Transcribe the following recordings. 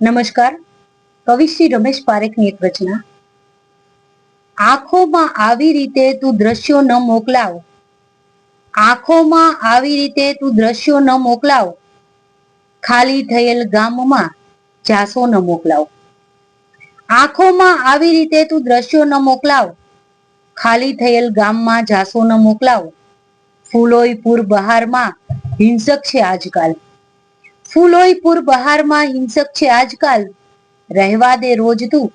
નમસ્કાર. કવિશ્રી રમેશ પારેખની એક રચના. આંખોમાં આવી રીતે તું દ્રશ્યો ન મોકલાવ. આંખોમાં આવી રીતે તું દ્રશ્યો ન મોકલાવ. ખાલી થયેલ ગામમાં જાસો ન મોકલાવ. આંખોમાં આવી રીતે તું દ્રશ્યો ન મોકલાવ. ખાલી થયેલ ગામમાં જાસો ન મોકલાવ. ફૂલોય બહારમાં હિંસક છે આજકાલ. ફૂલોય પૂર બહારમાં હિંસક છે આજકાલ. રહેવા દે રોજ તું.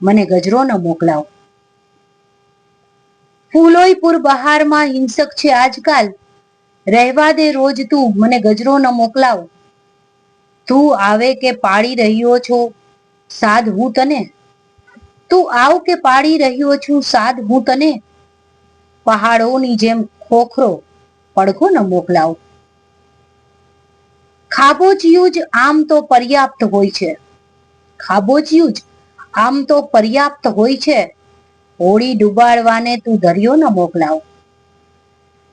મને ગજરો ન મોકલાવ. ફૂલોઈપુર બહારમાં હિંસક છે આજકાલ. રહેવા દે રોજ તું. મને ગજરો ન મોકલાવ. તું આવે કે પાડી રહ્યો છો? સાદ હું તને? તું આવ કે પાડી રહ્યો છું? સાદ હું તને? પહાડોની જેમ ખોખરો પડખો ન મોકલાવ. ખાબોચિયું જ આમ તો પર્યાપ્ત હોય છે. ખાબોચિયું જ આમ તો પર્યાપ્ત હોય છે. હોળી ડુબાડવાને તું દરિયો ન મોકલાવ.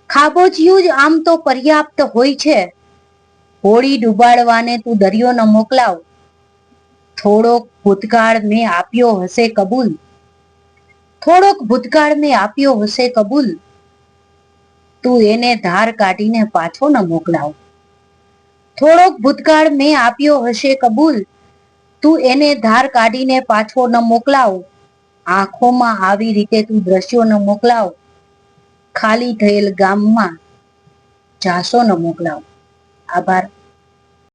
ખાબોચિયું જ આમ તો પર્યાપ્ત હોય છે. હોળી ડુબાડવાને તું દરિયો ન મોકલાવ. થોડોક ભૂતકાળ મેં આપ્યો હશે કબૂલ. થોડોક ભૂતકાળ મેં આપ્યો હશે કબૂલ. તું એને ધાર કાઢીને પાછો ન મોકલાવ. થોડોક ભૂતકાળ મેં આપ્યો હશે કબૂલ. તું એને ધાર કાઢીને પાછો ન મોકલાવ. આંખોમાં આવી રીતે તું દ્રશ્યો ન મોકલાવ. ખાલી થયેલ ગામમાં જાસો ન મોકલાવ. આભાર.